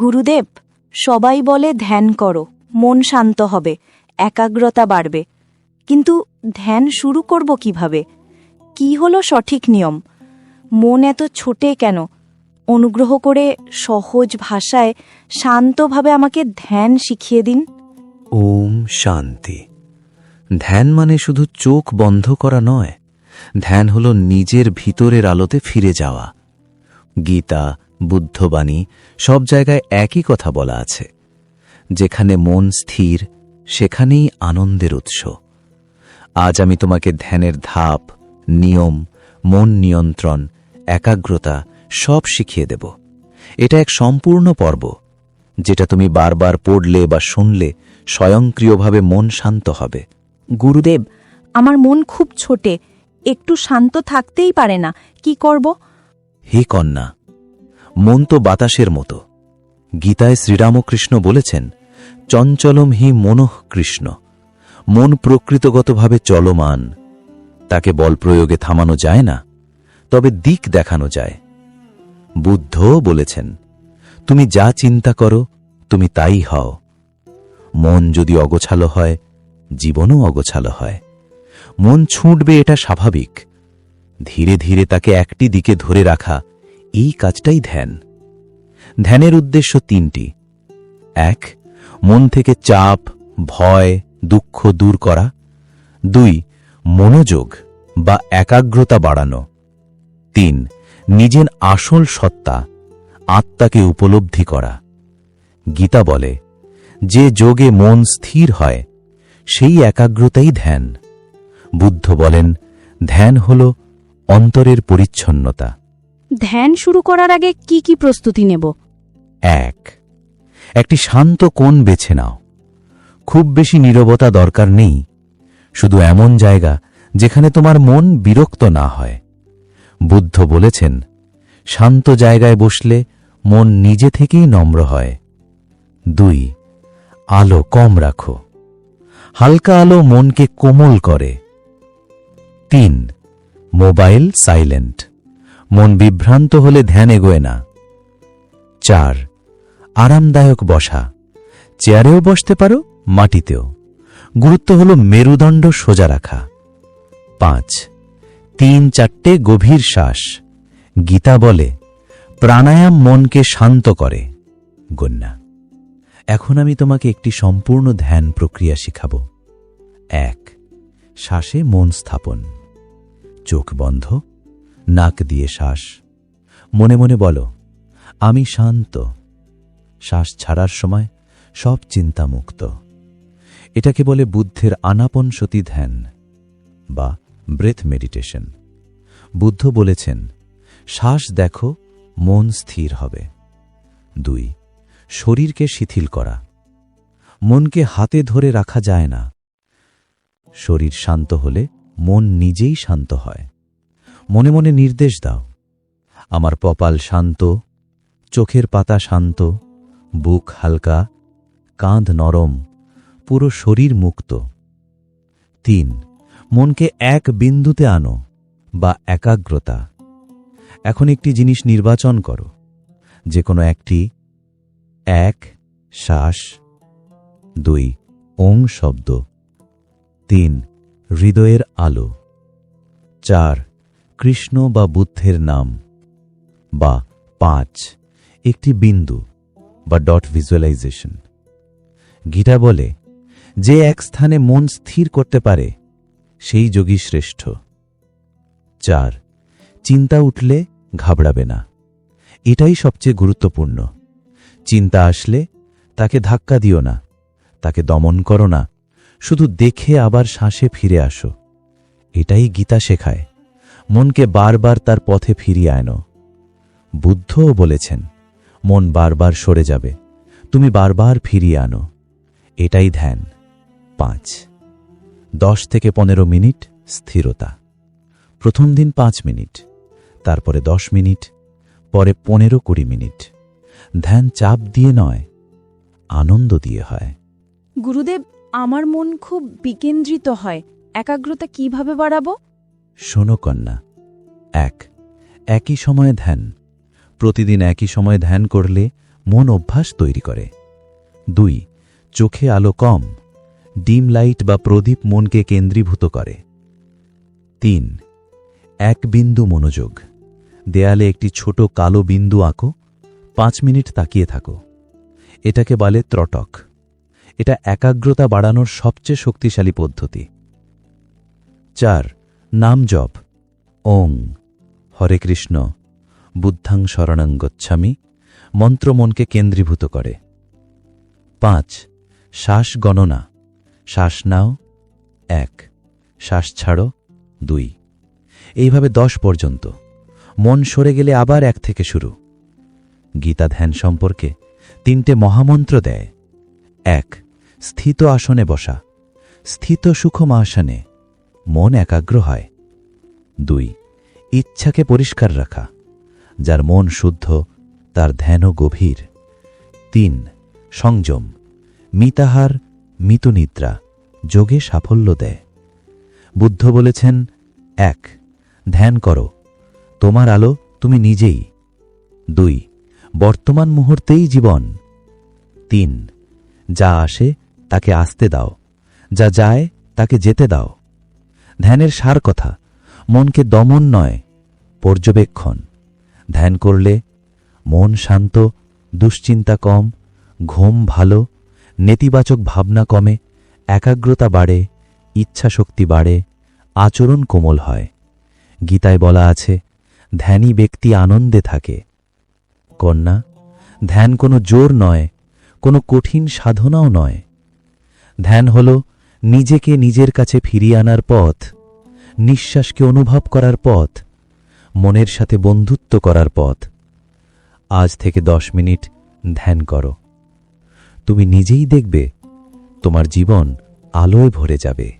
গুরুদেব, সবাই বলে ধ্যান করো, মন শান্ত হবে, একাগ্রতা বাড়বে। কিন্তু ধ্যান শুরু করব কীভাবে? কি হলো সঠিক নিয়ম? মন এত ছোটে কেন? অনুগ্রহ করে সহজ ভাষায় শান্তভাবে আমাকে ধ্যান শিখিয়ে দিন। ওম শান্তি। ধ্যান মানে শুধু চোখ বন্ধ করা নয়, ধ্যান হল নিজের ভিতরের আলোতে ফিরে যাওয়া। গীতা বুদ্ধবাণী সব জায়গায় একই কথা বলা আছে। যেখানে মন স্থির সেখানেই আনন্দের উৎস। আজ আমি তোমাকে ধ্যানের ধাপ নিয়ম মন নিয়ন্ত্রণ একাগ্রতা সব শিখিয়ে দেব। এটা এক সম্পূর্ণ পর্ব যেটা তুমি বারবার পড়লে বা শুনলে স্বয়ংক্রিয়ভাবে মন শান্ত হবে। গুরুদেব আমার মন খুব ছোটে একটু শান্ত থাকতেই পারে না কি করব? হে কন্যা মন তো বাতাসের মতো। গীতায় শ্রীরামকৃষ্ণ বলেছেন, চঞ্চলম হি মনঃ কৃষ্ণ। মন প্রকৃতগতভাবে চলমান। তাকে বল প্রয়োগে থামানো যায় না, তবে দিক দেখানো যায়। বুদ্ধও বলেছেন, তুমি যা চিন্তা করো, তুমি তাই হও। মন যদি অগোছালো হয়, জীবনও অগোছালো হয়। মন ছুটবে এটা স্বাভাবিক। ধীরে ধীরে তাকে একটি দিকে ধরে রাখা এই কাজটাই ধ্যান। ধ্যানের উদ্দেশ্য তিনটি। এক, মন থেকে চাপ, ভয়, দুঃখ দূর করা। দুই, মনোযোগ বা একাগ্রতা বাড়ানো। তিন, নিজের আসল সত্তা, আত্মাকে উপলব্ধি করা। গীতা বলে, যে যোগে মন স্থির হয়, সেই একাগ্রতাই ধ্যান। বুদ্ধ বলেন, ধ্যান হল অন্তরের পরিচ্ছন্নতা। ধ্যান শুরু করার আগে কি কি প্রস্তুতি নেব? এক, একটি শান্ত কোণ বেছে নাও। খুব বেশি নীরবতা দরকার নেই। শুধু এমন জায়গা যেখানে তোমার মন বিরক্ত না হয়। বুদ্ধ বলেছেন, শান্ত জায়গায় বসলে মন নিজে থেকেই নম্র হয়। দুই, আলো কম রাখো। হালকা আলো মনকে কোমল করে। তিন, মোবাইল সাইলেন্ট। মন বিভ্রান্ত হলে ধ্যান এগোয় না। চার, আরামদায়ক বসা। চেয়ারেও বসতে পারো, মাটিতেও। গুরুত্ব হল মেরুদণ্ড সোজা রাখা। পাঁচ, তিন চারটে গভীর শ্বাস। গীতা বলে, প্রাণায়াম মনকে শান্ত করে। গন্যা এখন আমি তোমাকে একটি সম্পূর্ণ ধ্যান প্রক্রিয়া শিখাব। এক, শ্বাসে মন স্থাপন। চোখ বন্ধ। নাক দিয়ে শ্বাস। মনে মনে বলো, আমি শান্ত। শ্বাস ছাড়ার সময় সব চিন্তা মুক্ত। এটাকে বলে বুদ্ধের আনাপন সতী ধ্যান বা ব্রেথ মেডিটেশন। বুদ্ধ বলেছেন, শ্বাস দেখো, মন স্থির হবে। দুই, শরীরকে শিথিল করা। মনকে হাতে ধরে রাখা যায় না। শরীর শান্ত হলে মন নিজেই শান্ত হয়। মনে মনে নির্দেশ দাও। আমার কপাল শান্ত, চোখের পাতা শান্ত, বুক হালকা, কাঁধ নরম, পুরো শরীর মুক্ত। তিন, মনকে এক বিন্দুতে আনো বা একাগ্রতা। এখন একটি জিনিস নির্বাচন করো। যে কোনো একটি। এক, শ্বাস। দুই, ওং শব্দ। তিন, হৃদয়ের আলো। চার কৃষ্ণ বা বুদ্ধের নাম বা পাঁচ, একটি বিন্দু বা ডট ভিজুয়ালাইজেশন। গীতা বলে, যে এক স্থানে মন স্থির করতে পারে, সেই যোগী শ্রেষ্ঠ। চার, চিন্তা উঠলে ঘাবড়াবে না। এটাই সবচেয়ে গুরুত্বপূর্ণ। চিন্তা আসলে তাকে ধাক্কা দিও না, তাকে দমন করো না, শুধু দেখে আবার শ্বাসে ফিরে আসো। এটাই গীতা শেখায়। মনকে বারবার তার পথে ফিরিয়ে আনো। বুদ্ধও বলেছেন, মন বারবার সরে যাবে, তুমি বারবার ফিরিয়ে আনো। এটাই ধ্যান। পাঁচ। দশ থেকে পনেরো মিনিট স্থিরতা। প্রথম দিন পাঁচ মিনিট, তারপরে দশ মিনিট, পরে পনেরো কুড়ি মিনিট। ধ্যান চাপ দিয়ে নয়, আনন্দ দিয়ে হয়। গুরুদেব, আমার মন খুব বিকেন্দ্রিত হয়। একাগ্রতা কীভাবে বাড়াবো? শোনো কন্যা। এক, একই সময়ে ধ্যান। প্রতিদিন একই সময়ে ধ্যান করলে মন অভ্যাস তৈরি করে। দুই, চোখে আলো কম। ডিম লাইট বা প্রদীপ মনকে কেন্দ্রীভূত করে। তিন, এক বিন্দু মনোযোগ। দেয়ালে একটি ছোট কালো বিন্দু আঁকো। পাঁচ মিনিট তাকিয়ে থাকো। এটাকে বলে ত্রটক। এটা একাগ্রতা বাড়ানোর সবচেয়ে শক্তিশালী পদ্ধতি। চার নাম জপ। ওং। হরে কৃষ্ণ। বুদ্ধাং শরণং গচ্ছামি। মন্ত্র মনকে কেন্দ্রীভূত করে। পাঁচ। শ্বাস গণনা। শ্বাস নাও। এক। শ্বাস ছাড়ো। দুই। এইভাবে দশ পর্যন্ত। মন সরে গেলে আবার এক থেকে শুরু। গীতা ধ্যান সম্পর্কে তিনটে মহামন্ত্র দেয়। এক। স্থিত আসনে বসা। স্থিত সুখম আসনে মন একাগ্র হয়। দুই, ইচ্ছাকে পরিষ্কার রাখা, যার মন শুদ্ধ, তার ধ্যানও গভীর। তিন, সংযম, মিতাহার মিতুনিদ্রা যোগে সাফল্য দেয়। বুদ্ধ বলেছেন, এক, ধ্যান করো, তোমার আলো তুমি নিজেই। দুই, বর্তমান মুহূর্তেই জীবন। তিন, যা আসে তাকে আসতে দাও, যা যায় তাকে যেতে দাও। ধ্যানের সার কথা, মনকে দমন নয়, পর্যবেক্ষণ। ধ্যান করলে মন শান্ত, দুশ্চিন্তা কম, ঘুম ভালো, নেতিবাচক ভাবনা কমে, একাগ্রতা বাড়ে, ইচ্ছাশক্তি বাড়ে, আচরণ কোমল হয়। গীতায় বলা আছে, ধ্যানী ব্যক্তি আনন্দে থাকে। কন্যা, ধ্যান কোনো জোর নয়, কোনো কঠিন সাধনাও নয়। ধ্যান হল নিজেকে নিজের কাছে ফিরিয়ে আনার পথ, নিঃশ্বাসকে অনুভব করার পথ, মনের সাথে বন্ধুত্ব করার পথ। আজ থেকে দশ মিনিট ধ্যান করো। তুমি নিজেই দেখবে, তোমার জীবন আলোয় ভরে যাবে।